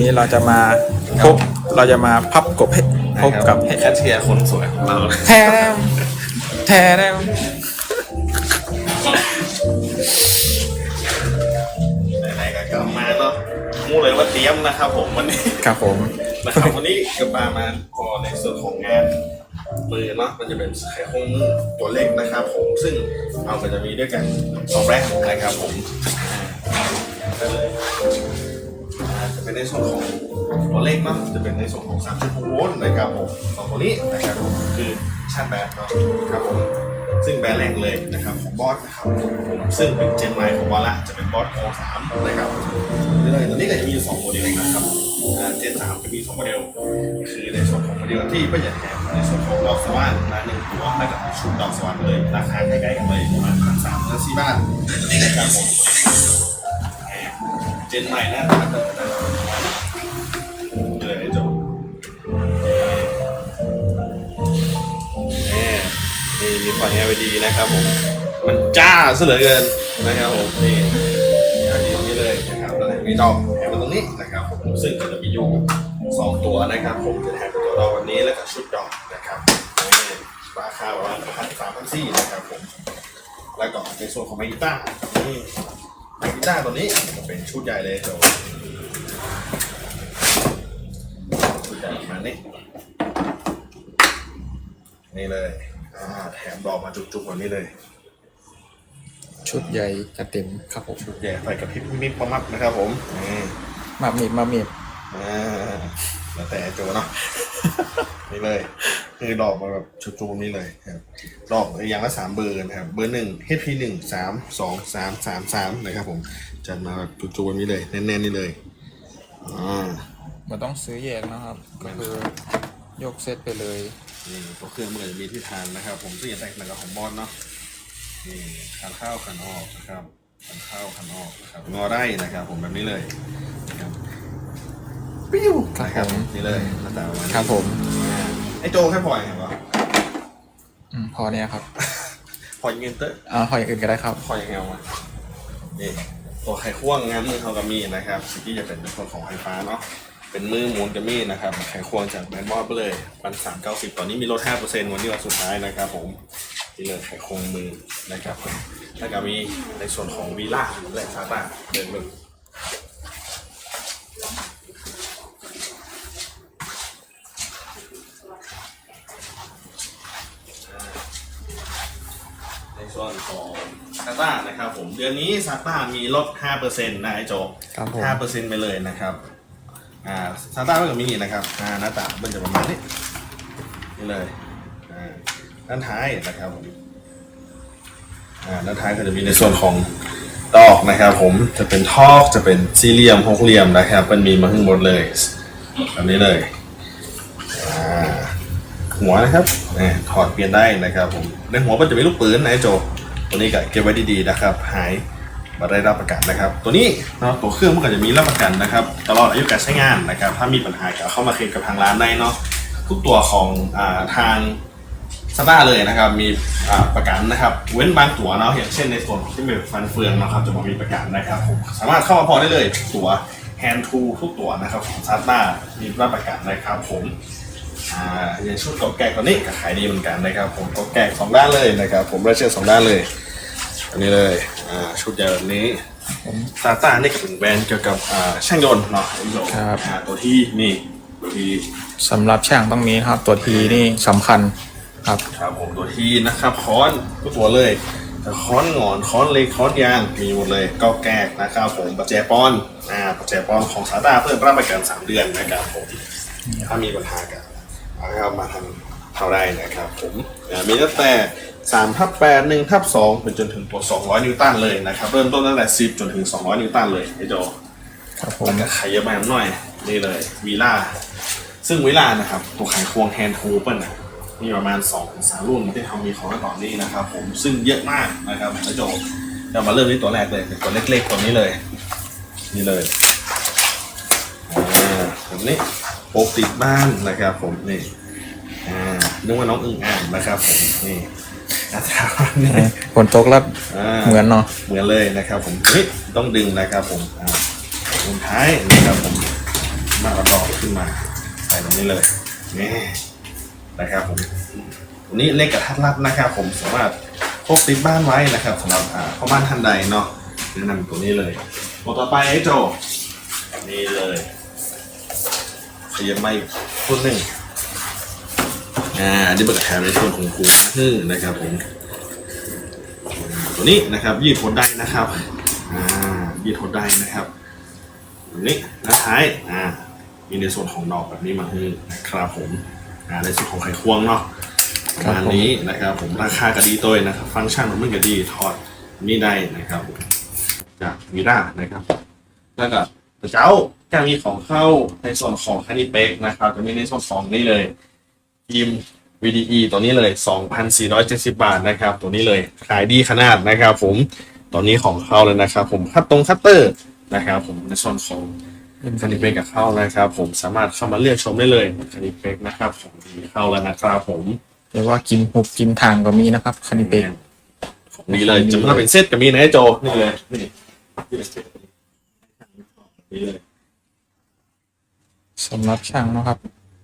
นี้เราจะมาพบเราจะมาพับกบให้พบกับแคทเชียร์คนสวยของเราแทมแทมไหนๆก็กลับมาเนาะมูเลยว่าเตรียมนะครับผมวันนี้ครับผมนะครับวันนี้ก็มามาพอในส่วนของงานมือเนาะมันจะเป็นไขควงมือตัวเล็กนะครับผมซึ่งเราก็จะมีด้วยกันสองแบรนด์นะครับผมก็เลยอ่า จะเป็นในส่วนของตัวเล็กเนาะจะเป็นในส่วนของ 36 โวลต์นะครับผมสองตัวนี้นะครับผมคือชาร์จแบตเนาะครับผมซึ่งแบรนด์แรกเลยนะครับของบอสนะครับผมซึ่งเป็นเจนใหม่ของบอสละจะเป็นบอสโอสามนะครับเลยตอนนี้ก็จะมีอยู่สองโมเดลนะครับเจนสามจะมีสองโมเดล คือในส่วนของโมเดลที่ประหยัดแถมในส่วนของดอกสว่านมาหนึ่งตัวและกับชุดดอกสว่านเลยราคาใกล้ๆกันเลยประมาณพันสามพันสี่บาทนะครับผม เจนใหม่นะครับเลยไอ้โจนี่มีไฟ LED นะครับผม มันจ้าซะเหลือเกินนะครับผมนี่อันนี้ตรงนี้เลยนะครับแล้วมีดอกแถมมาตรงนี้นะครับผมซึ่งก็จะมีอยู่สองตัวนะครับ ผมจะแถมเป็นตัวดอกวันนี้แล้วก็ชุดดอกนะครับนี่ราคาประมาณพันสามพันสี่นะครับผมแล้วก็ในส่วนของไมค์กีต้านี่ กีตาร์ตัวนี้จะเป็นชุดใหญ่เลยโจชุดใหญ่ประมาณนี้นี่เลยอ่าแถมดอกมาจุกๆแบบนี้เลย ชุดใหญ่จะเต็มครับผมชุดใหญ่ไฟกระพริบนิดๆประมัดนะครับผมนี่มามีบมามีบอ่าแล้วแต่โจเนาะนี่เลย คือดอกมาแบบชุดจูนี่เลยครับ ดอกอย่างละสามเบอร์นะครับ เบอร์หนึ่ง HP หนึ่งสามสองสามสามสามนะครับผมจัดมาแบบจุจูนี่เลยแน่นๆนี่เลยอ่ามันต้องซื้อแยกนะครับ ก็คือยกเซตไปเลยนี่ตัวเครื่องมันก็จะมีที่ทางนะครับ ผมซึ่งจะแตกต่างกับของบอลเนาะนี่ขันเข้าขันออกนะครับขันเข้าขันออกนะครับงอได้นะครับ ผมแบบนี้เลยนะครับปิ้วครับนะครับผมนี่เลยหน้าตาประมาณครับผม ไอ้โจแค่พลอยเห็นปะอืมพอเนี้ยครับพลอยเงินเตอร์อ่าพออย่างอื่นก็ได้ครับพลอยยังไงวะนี่ตัวไขควงงานมือเขาก็มีนะครับสิ่งที่จะเป็นส่วนของไฟฟ้าเนาะเป็นมือหมุนก็มีนะครับไขควงจากแบรนด์มอดไปเลยปันสามเก้าสิบตอนนี้มีลดห้าเปอร์เซ็นต์วันนี้วันสุดท้ายนะครับผมนี่เลยไขควงมือนะครับผมแล้วก็มีในส่วนของวีล่าและซาต้าเดินมือ ในส่วนของ ซาต้านะครับผมเดือนนี้ซาต้ามีลด 5%นะไอโจครับผม 5%ไปเลยนะครับอ่าซาต้าก็มีนะครับอ่าหน้าตามันจะประมาณนี้นี่เลยอ่าด้านท้ายนะครับผมอ่าด้านท้ายก็จะมีในส่วนของดอกนะครับ ผมจะเป็นทอกจะเป็นสี่เหลี่ยมหกเหลี่ยมนะครับ มันมีมาทั้งหมดเลยแบบนี้เลยอ่า หัวนะครับนี่ถอดเปลี่ยนได้นะครับผมในหัวมันจะมีลูกปืนนะไอ้โจ ตัวนี้ก็เก็บไว้ดีๆนะครับ หายมาได้รับประกันนะครับ ตัวนี้เนาะตัวเครื่องมันก็จะมีรับประกันนะครับ ตลอดอายุการใช้งานนะครับ ถ้ามีปัญหาก็เข้ามาเคลมกับทางร้านได้เนาะทุกตัวของอทางสตาร์เลยนะครับมีประกันนะครับ เว้นบางตัวเนาะอย่างเช่นในส่วนที่เป็นฟันเฟืองนะครับจะบอกมีประกันนะครับผมสามารถเข้ามาพอได้เลยตัว hand tool ทุกตัวนะครับของซาต้ามีรับประกันนะครับผม อ่าอย่างชุดกบแกกตัวนี้ก็ขายดีเหมือนกันนะครับ ผมกบแกกสองด้านเลยนะครับ ผมได้เชื่อสองด้านเลย อันนี้เลยอ่าชุดใหญ่แบบนี้ซาต้านี่ก็เป็นแบรนด์เกี่ยวกับอ่าช่างยนต์เนาะไอ้โยครับ อ่าตัวที่นี่ตัวที่สำหรับช่างต้องมีนะครับตัวทีนี่สำคัญครับครับผมตัวที่นะครับค้อนทุกตัวเลยแต่ค้อนงอนค้อนเล็กค้อนยางมีหมดเลยก็แกกนะครับผมปัจแจปอนอ่าปัจแจปอนของซาต้าเพิ่มรับประกันสามเดือนนะครับผมถ้ามีปัญหากัน เอามาทำเท่าได้นะครับผมอ่ามีตั้งแต่3ทับ8 1ทับ2เป็นจนถึงตัว200 นิวตันเลยนะครับเริ่มต้นตั้งแต่ 10 จนถึง 200 นิวตันเลยไอ้โจครับผแล้มวก็ขายเยอะมากหน่อยนี่เลยวีล่าซึ่งวีล่านะครับตัวขายควงแฮนด์ทูเปิลนะมีประมาณ2ถึง3รุ่นที่ทำมีของต่อนนี้นะครับผมซึ่งเยอะมากนะครับไอ้โจเรามาเริ่มที่ตัวแรกเลยเป็นตัวเล็กๆตัวนี้เลย นี่เลยอ่าแบบนี้โปกติดบ้านนะครับ ผมนี่อ่านึกว่าน้องอึ่งอ่างนะครับผมนี่นะครับนี่ฝนตกแล้วอ่าเหมือนเนาะเหมือนเลยนะครับ ผมนี่ต้องดึงนะครับ ผมอ่าดึงท้ายนะครับผมขึ้นมาใส่ตรงนี้เลยนี่นะครับผมอันนี้เลขกระทัดรัดนะครับ ผมสามารถพกติดบ้านไว้นะครับสำหรับอ่าพ่อบ้านท่านใดเนาะแนะนำตัวนี้เลยตัวต่อไปไอ้โจนี่เลย ขยับมาอีกคนหนึ่งอ่าอันนี่เป็นแทนในส่วนของคูมาฮึ่งนะครับผมตัวนี้นะครับ ยืดหดได้นะครับอ่ายืดหดได้นะครับตัวนี้ด้านท้ายอ่ามีในส่วนของดอกแบบนี้มาให้นะครับผมอ่าในส่วนของไขควงเนาะประมาณนี้นะครับ ผมราคาก็ดีตัวนะครับ ฟังก์ชันมันก็ดีถอดนี่ได้นะครับจากวีด้านะครับแล้วก็ เจ้าจะมีของเข้าในส่วนของคันนี้เป๊กนะครับจะมีในส่วนของนี่เลยทีม VDE ตัวนี้เลย 2,470 บาทนะครับ ตัวนี้เลยขายดีขนาดนะครับ ผมตอนนี้ของเข้าเลยนะครับ ผมคัตตรงคัตเตอร์นะครับผมในส่วนของคันนี้เป๊กกับเข้านะครับ ผมสามารถเข้ามาเลือกชมได้เลยคันนี้เป๊กนะครับของดีเข้าแล้วนะครับผมเรียกว่ากิมหุบกิมทางก็มีนะครับคานิเปกของดีเลยจะมาเป็นเซตกับมีนะไอ้โจนี่เลยนี่ นี่เลยสำหรับช่างเนาะครับ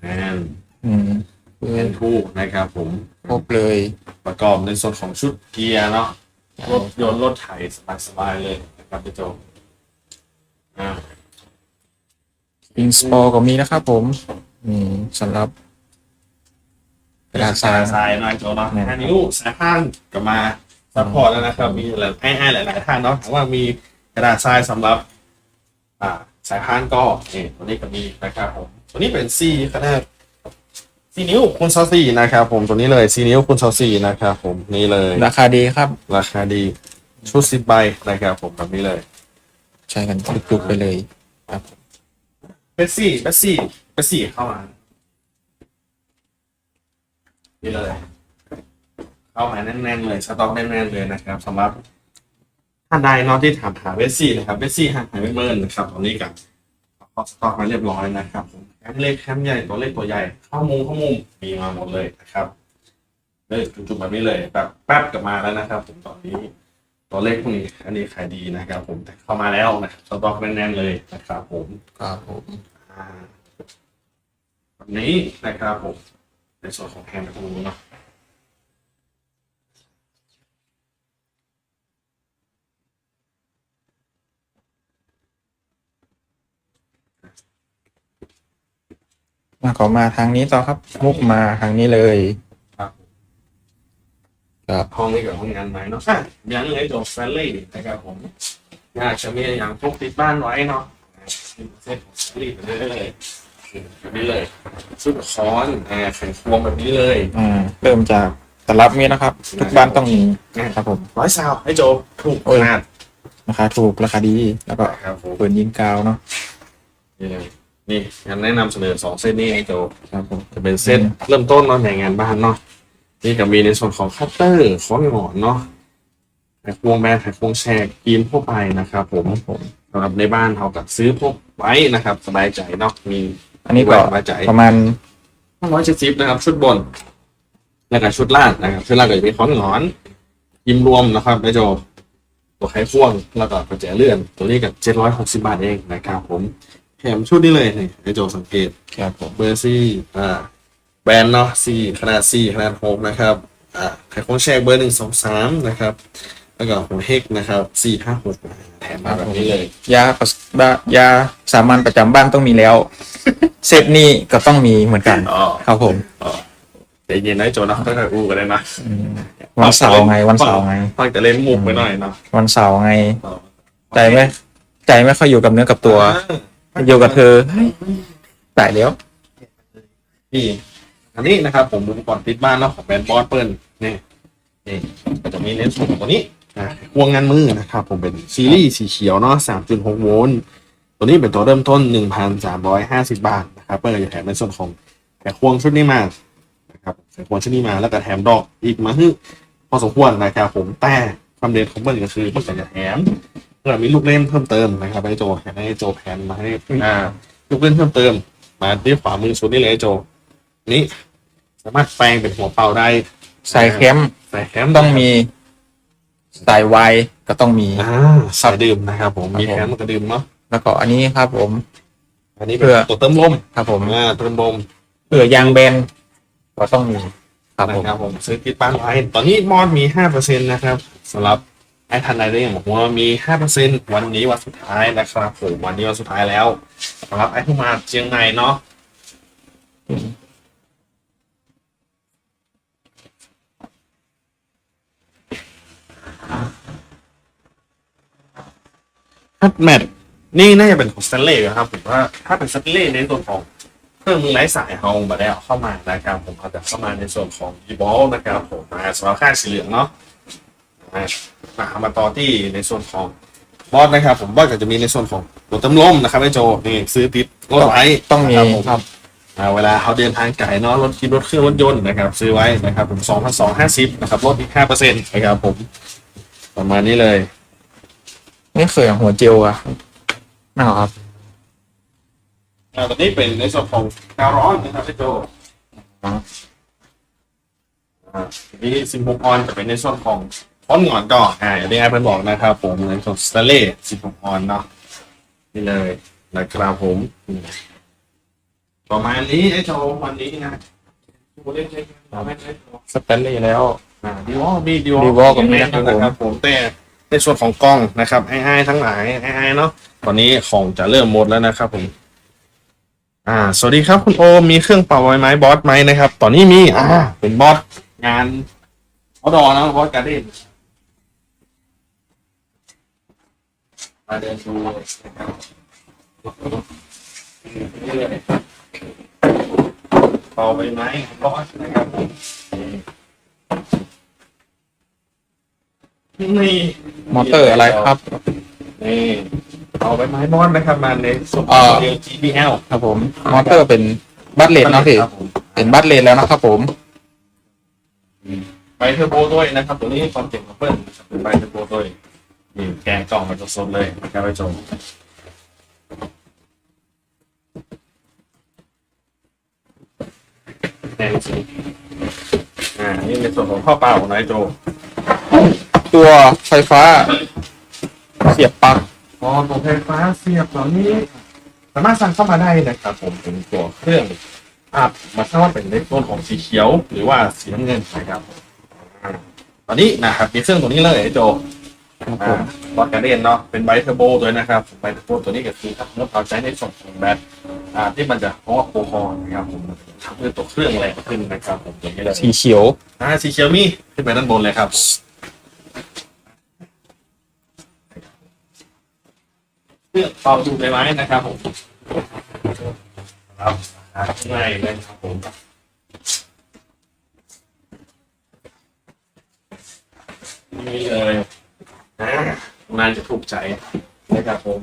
แอนอืมคือเป็นคู่นะครับผม ครบเลยประกอบในส่วนของชุดเกียร์เนาะรถยนต์รถไถสบายๆเลยนะครับพี่โจอ่าปิงสปอร์ก็มีนะครับผม อืมสำหรับกระดาษทรายทรายหน่อยโจเนาะเนี่ยห้านิ้วสายพานก็มาซัพพอร์ตแล้วนะครับ มีหลายให้หลาย ๆ ท่านเนาะแต่ว่ามีกระดาษทรายสำหรับ อ่าสายพานก็นี่ตัวนี้ก็มีนะครับผมตัวนี้เป็นซีขนาดซีนิ้วคูณซอสี่นะครับผมตัวนี้เลยซีนิ้วคูณซอสี่นะครับผมนี่เลยราคาดีครับ ราคาดีชุดสิบใบนะครับผมแบบนี้เลย ใช้กันจุกๆไปเลยเบสซี่เบสซี่เบสซี่เข้ามานี่เลย เข้ามาแน่นๆเลยสต็อกแน่นๆเลยนะครับสำหรับ ท่านใดเนอะที่ถามหาเบสซี่นะครับเบสซี่หาหายไม่เมินนะครับตอนนี้กับขอสต็อกมาเรียบร้อยนะครับผมแคมเล็กแคมใหญ่ตัวเล็กตัวใหญ่เข้ามุมเข้ามุมมีมาหมดเลยนะครับเลยจุดๆแบบนี้เลยแบบแป๊บกลับมาแล้วนะครับผมตอนนี้ตัวเลขพวกนี้อันนี้ขายดีนะครับผมแต่เข้ามาแล้วนะครับสต็อกแน่นๆเลยนะครับผมครับผมอ่าแบบนี้นะครับผมในส่วนของแฮนด์ตรงนี้เนาะ มาขอมาทางนี้ต่อครับ มุกมาทางนี้เลยครับครับห้องนี้กับห้องงานไหมเนาะอะยังเลยจบแฟลลี่นะครับผมอยากจะมีอย่างพกติดบ้านไว้เนาะเซ็ตของแฟลลี่ไปเรื่อยๆแบบนี้เลยชุดคอนอ่าแข่งควงแบบนี้เลยอ่าเริ่มจากตลับมีนะครับ ทุกบ้านต้องมีครับผมร้อยซาวให้โจถูกโอ้ยขนาดราคาถูกราคาดีแล้วก็ครับผมปืนยิงกาวเนาะนี่เลย นี่งั้นแนะนำเสนอสองเส้นนี้ให้โจครับผมจะเป็นเส้นเริ่มต้นเนาะในงานบ้านเนาะนี่ก็มีในส่วนของคัตเตอร์ค้อนหงอนเนาะแผกวงแบนแผกวงแชกกีมทั่วไปนะครับผมครับ ผมสำหรับในบ้านเรากับซื้อพวกไว้นะครับ สบายใจเนาะมี อันนี้ก็สบายใจประมาณร้อยเจ็ดสิบนะครับ ชุดบน แล้วก็ชุดล่างนะครับ ชุดล่างก็จะมีค้อนหงอน ยิมรวมนะครับไอโจตัวไขควงแล้วก็กระแจเลื่อน ตัวนี้กับเจ็ดร้อยหกสิบาทเองนะครับผม แถมชุดนี้เลยนี่ไอโจสังเกตครับผมเบอร์ซี่อ่าแบรนด์เนาะสี่ขนาดสี่ขนาดหกนะครับอ่าไข่ควงแชกเบอร์หนึ่งสองสามนะครับ แล้วก็หัวเฮกนะครับสี่ห้าหกแถมมาแบบนี้เลย ยาประสบายาสามัญประจำบ้านต้องมีแล้ว เซตนี้ก็ต้องมีเหมือนกันอ๋อครับผมใจเย็นนะไอ้โจเนาะค่อยๆอู้กันเลยนะอืมวันเสาร์ไงวันเสาร์ไงฟังแต่เล่นมุกไปหน่อยเนาะวันเสาร์ไงอ๋อใจไม่ใจไม่ค่อยอยู่กับเนื้อกับตัว อยู่กับเธอเฮ้ยตายแล้ว นี่ อันนี้นะครับ ผมอุปกรณ์ติดบ้านเนาะของแบรนด์บอสเปิลนี่นี่ก็จะมีเลนส์ของตัวนี้อ่วงงานมือนะครับ ผมเป็นซีรีส์สีเขียวเนาะ3.6โวลต์ตัวนี้เป็นตัวเริ่มต้น1,350บาทนะครับเพื่อจะแถมในส่วนของแขควงชุดนี้มานะครับแขควงชุดนี้มาแล้วก็แถมดอกอีกมาฮึพอสมควรนะครับผมแต่ความเด่นของเบิ้ลก็คือมันจะแถม เพื่อมีลูกเล่นเพิ่มเติมนะครับให้โจให้โจแผนมาให้อ่าลูกเล่นเพิ่มเติม มาที่ขวามือสุดนี่เลยโจ นี่สามารถแปลงเป็นหัวเป่าได้ใส่แคมป์ใส่แคมต้องมีสายไวน์ก็ต้องมีอ่าใส่ดื่มนะครับผมครับมีผมแคมกระดื่มเนาะแล้วก็อันนี้ครับผม อันนี้เพื่เป็นอตัวเติมลมครับผมอ่าเติมลมเผื่อยางแบนก็ต้องมีครับผมนะครับผมซื้อติดบ้านไว้ตอนนี้มอดมีห้าเปอร์เซ็นต์นะครับสำหรับ ไอ้ทันใดได้อย่างผมว่ามีห้าเปอร์เซ็นต์วันนี้วันสุดท้ายนะครับผมวันนี้วันสุดท้ายแล้วสำหรับไอ้ที่มาเชียงใหม่เนาะฮัตแมทนี่น่าจะเป็นของสแตนเล่ครับผมว่าถ้าเป็นสแตนเล่ในส่วนของเครื่องมือไร้สายเฮามาได้เอาเข้ามานะครับผมเอาแต่เข้ามาในส่วนของดีบอลนะครับผมมาสำหรับค่าสีเหลืองเนาะ อามาต่อที่ในส่วนของบอสนะครับ ผมบอสก็จะมีในส่วนของตัวเต็มลมนะครับไอ้โจนี่ซื้อติดรถไว้ต้องมีนะครับผมครับ อ่าเวลาเขาเดินทางไกลเนาะรถคิดรถเครื่องรถยนต์นะครับ ซื้อไว้นะครับ ผมสองพันสองห้าสิบนะครับลดอีกห้าเปอร์เซ็นต์นะครับผม ประมาณนี้เลยนี่เคยอย่างหัวเจลอะน่าครับอ่าตอนนี้เป็นในส่วนของกาวร้อนนะครับพี่โจอ๋ออ่าทีนี้ซิมโบออนจะเป็นในส่วนของ ท้อนหงอนก่อนอ่าอย่างที่ไอ้เพิ่นบอกนะครับ ผมในส่วนสเตเล่ซิมโบออนเนาะนี่เลยนะครับผมประมาณนี้ไอ้โจวันนี้นะดูเล่นใช้กันไม่ใช่สแตนเลย์แล้วดีวอลมีดีวอล Diwall ก็มีนะครับนะครับผมแต่ในส่วนของกล้องนะครับไอ้ไอ้ทั้งหลายไอ้ไอ้เนาะตอนนี้ของจะเริ่มหมดแล้วนะครับผมอ่า สวัสดีครับคุณโอมมีเครื่องเป่าใบไม้บอสไหมนะครับ ตอนนี้มีอ่าเป็นบอสงานเอาดอนะบอสการ์เด้นมา เดินดูนะครับนี่เลยเป่าใบไม้บอสนะครับผมนี่มอเตอร์อะไรครับ นี่เอาใบไม้บอสนะครับมาในส่วนอ่าเดียว GBL ครับผม มอเตอร์เป็นบัตเลนเนาะพี่ครับผมเป็นบัตเลนแล้วนะครับผมไบเทอร์โบด้วยนะครับ ตัวนี้ความเจ๋งของเปิ้ลนะครับเป็นไบเทอร์โบด้วย นี่แกงกล่องมาสดๆเลยนะครับไปชมแน่จริงอ่า นี่ในส่วนของข้าวเปล่าของนายโจ ตัวไฟฟ้า เสียบปลั๊กพอตัวไฟฟ้าเสียบเหล่านี้ สามารถสั่งเข้ามาได้นะครับผมเป็นตัวเครื่องอัพมาทราบว่าเป็นในส่วนของสีเขียว หรือว่าสีน้ำเงินนะครับอ่าตอนนี้นะครับมีเครื่องตัวนี้เลยไอ้โจ ครับผอ่ามบอสการ์เดนเนาะเป็นไบเทอร์โบด้วยนะครับไบเทอร์โบตัวนี้ก็คือถ้าสมมติเราใช้ในส่วนของแบตอ่าที่มันจะเพราะว่าโคคอนะครับผมทำให้ตัวเครื่องแรงขึ้นนะครับผมอย่างนี้เลยสีเขียวอ่าสีเขียวมีขึ้นไปด้านบนเลยครับเครื่องเป่าดูได้ไหมนะครับผมครับอ่าข้างในเลยครับผมนี่เลยอ่า นานจะถูกใจนะครับผม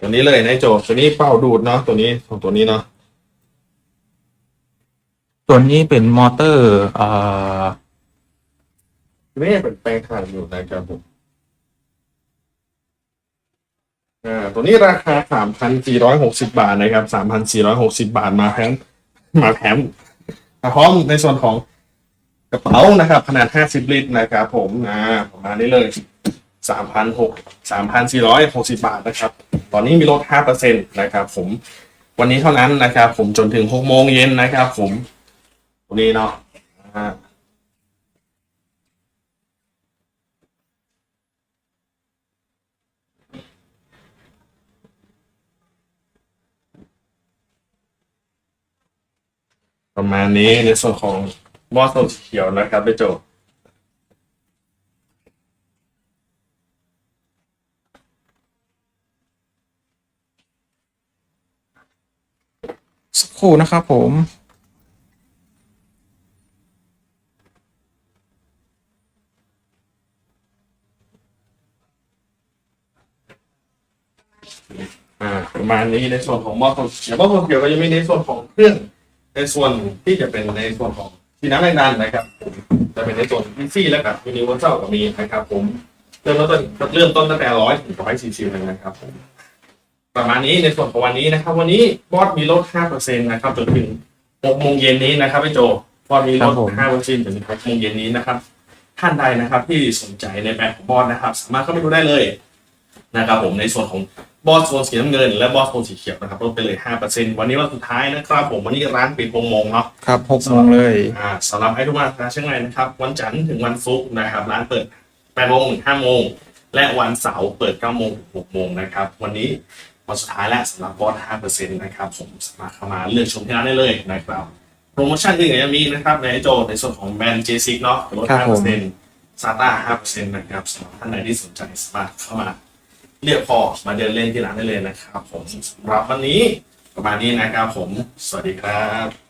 ตัวนี้เลยนายโจตัวนี้เป่าดูดเนาะตัวนี้ของตัวนี้เนาะตัวนี้เป็นมอเตอร์เอ่อไม่ได้เป็นแปลงขนาดอยู่นะครับผม อ่าตัวนี้ราคาสามพันสี่ร้อยหกสิบาทนะครับสามพันสี่ร้อยหกสิบาทมาแถมมาแถมพร้อมในส่วนของกระเป๋านะครับ ขนาดห้าสิบลิตรนะครับผมอ่าประมาณนี้เลยสามพันหกสามพันสี่ร้อยหกสิบาทนะครับ ตอนนี้มีลดห้าเปอร์เซ็นต์นะครับผมวันนี้เท่านั้นนะครับ ผมจนถึงหกโมงเย็นนะครับ ผมตัวนี้เนาะ ประมาณนี้ในส่วนของบอสโซนเขียวนะครับไปโจสักครู่นะครับผมอ่าประมาณนี้ในส่วนของบอสโซนเขียวบอสโซนเขียวก็จะมีในส่วนของเครื่อง ในส่วนที่จะเป็นในส่วนของที่น้ำแรงดันนะครับ จะเป็นในส่วนพีซี่แล้วกับยูนิเวอร์แซลก็มีนะครับ ผมเริ่มต้นเริ่มต้นตั้งแต่ร้อยถึงร้อยสี่สิบเลยนะครับผมประมาณนี้ในส่วนของวันนี้นะครับ วันนี้บอสมีลดห้าเปอร์เซ็นต์นะครับจนถึงหกโมงเย็นนี้นะครับพี่โจบอสมีลครัดบผม5เปอร์เซ็นต์ถึง6โมงเย็นนี้นะครับ ท่านใดนะครับที่สนใจในแบรนด์ของบอสนะครับ สามารถเข้าไปดูได้เลยนะครับ ผมในส่วนของ บอสโซนสีน้ำเงิน และบอสโซนสีเขียวนะครับลดไปเลย5%วันนี้วันสุดท้ายนะครับผมวันนี้ร้านปิด6โมงเนาะครับหกโมงเลยอ่าสำหรับให้ทุกวันนะเชียงใหม่นะครับ วันจันทร์ถึงวันศุกร์นะครับ ร้านเปิด8โมงถึง5โมงและวันเสาร์เปิด9โมงถึง6โมงนะครับ วันนี้วันสุดท้ายแล้วสำหรับบอส5%นะครับผมสามารถเข้ามาเลือกชมที่ร้านได้เลยนะครับโปรโมชั่นอื่นยังมีนะครับในโจในส่วนของแบรนด์เจซิกเนาะลดครับผม5%ซาต้า5%นะครับสำหรับท่านใดที่สนใจสามารถเข้ามา เรียกพอมาเดินเล่นที่ร้านได้เลยนะครับผมสำหรับวันนี้ประมาณนี้นะครับผม สวัสดีครับ